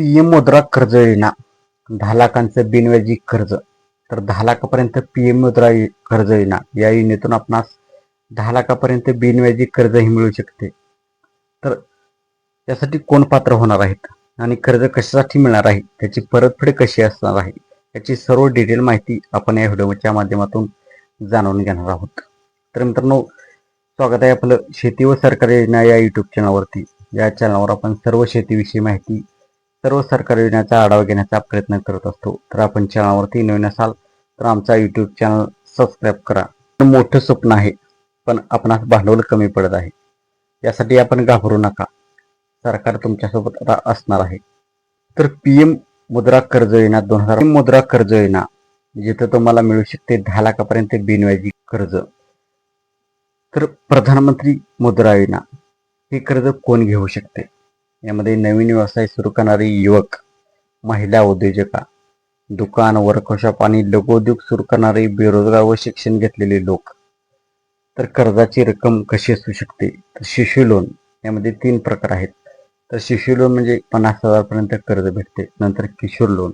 PM मुद्रा कर्ज योजना. दहा लाखांचं बिनव्याजी कर्ज. तर दहा लाखापर्यंत पीएम मुद्रा कर्ज योजना. या योजनेतून आपणास दहा लाखापर्यंत बिनव्याजी कर्जही मिळू शकते. तर त्यासाठी कोण पात्र होणार आहेत? आणि कर्ज कशासाठी मिळणार आहे? त्याची परतफेड कशी असणार आहे? याची सर्व डिटेल माहिती आपण या व्हिडिओच्या माध्यमातून जाणून घेणार आहोत. तर मित्रांनो स्वागत आहे आपलं शेती व सरकारी योजना या युट्यूब चॅनलवरती या चॅनलवर आपण सर्व शेतीविषयी माहिती सर्व सरकारी योजनेचा आढावा घेण्याचा प्रयत्न करत असतो. तर आपण चॅनलवरती नवीन असाल तर आमचा युट्यूब चॅनल सबस्क्राईब करा. मोठं स्वप्न आहे पण आपणास भांडवल कमी पडत आहे. यासाठी आपण घाबरू नका. सरकार तुमच्यासोबत आता असणार आहे. तर पीएम मुद्रा कर्ज योजना दोन हजार मुद्रा कर्ज योजना जिथं तुम्हाला मिळू शकते दहा लाखापर्यंत बिनव्याजी कर्ज. तर प्रधानमंत्री मुद्रा योजना हे कर्ज कोण घेऊ शकते? यामध्ये नवीन व्यवसाय सुरू करणारे युवक महिला उद्योजका दुकान वर्कशॉप आणि लघुउद्योग सुरू करणारे बेरोजगार व शिक्षण घेतलेले लोक. तर कर्जाची रक्कम कशी असू शकते? तर शिशु लोन यामध्ये तीन प्रकार आहेत. तर शिशु लोन म्हणजे पन्नास हजारपर्यंत कर्ज भेटते नंतर किशोर लोन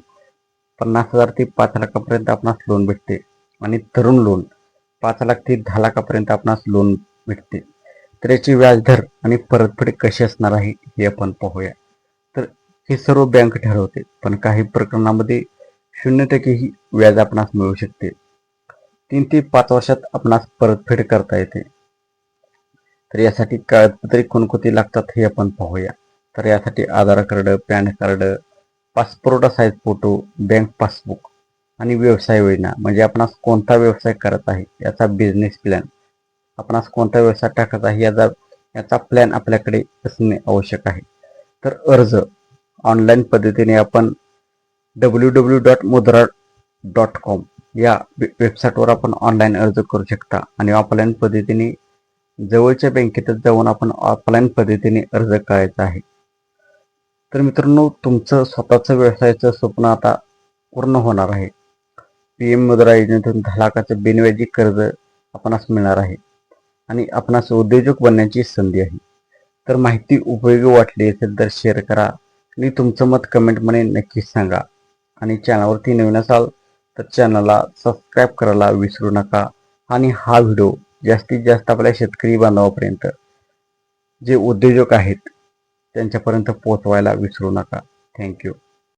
पन्नास हजार ते पाच लाखापर्यंत आपणास लोन भेटते आणि तरुण लोन पाच लाख ते दहा लाखापर्यंत आपणास लोन भेटते. तर याची व्याजदर आणि परतफेड कशी असणार आहे हे आपण पाहूया. तर हे सर्व बँक ठरवते पण काही प्रकरणामध्ये शून्य टक्के ही व्याज आपणास मिळू शकते. तीन ते पाच वर्षात आपणास परतफेड करता येते. तर यासाठी कागदपत्रे कोणकोणती लागतात हे आपण पाहूया. तर यासाठी Aadhaar card PAN card passport size photo bank passbook आणि व्यवसाय योजना म्हणजे आपणास कोणता व्यवसाय करत आहे याचा बिझनेस प्लॅन आपणास कोणता व्यवसाय टाकायचा आहे याचा याचा प्लॅन आपल्याकडे असणे आवश्यक आहे. तर अर्ज ऑनलाईन पद्धतीने आपण W W dot Mudra dot com या वेबसाईटवर आपण ऑनलाईन अर्ज करू शकता आणि ऑफलाईन पद्धतीने जवळच्या बँकेतच जाऊन आपण ऑफलाईन पद्धतीने अर्ज करायचा आहे. तर मित्रांनो तुमचं स्वतःचं व्यवसायाचं स्वप्न आता पूर्ण होणार आहे. पी एम मुद्रा योजनेतून दहा लाखाचं बिनव्याजी कर्ज आपणास मिळणार आहे. आणि आपणास उद्योजक बनण्याची संधी आहे. तर माहिती उपयोगी वाटली असेल तर शेअर करा आणि तुमचं मत कमेंटमध्ये नक्कीच सांगा. आणि चॅनलवरती नवीन असाल तर चॅनलला सबस्क्राईब करायला विसरू नका. आणि हा व्हिडिओ जास्तीत जास्त आपल्या शेतकरी बांधवापर्यंत जे उद्योजक आहेत त्यांच्यापर्यंत पोहोचवायला विसरू नका. थँक्यू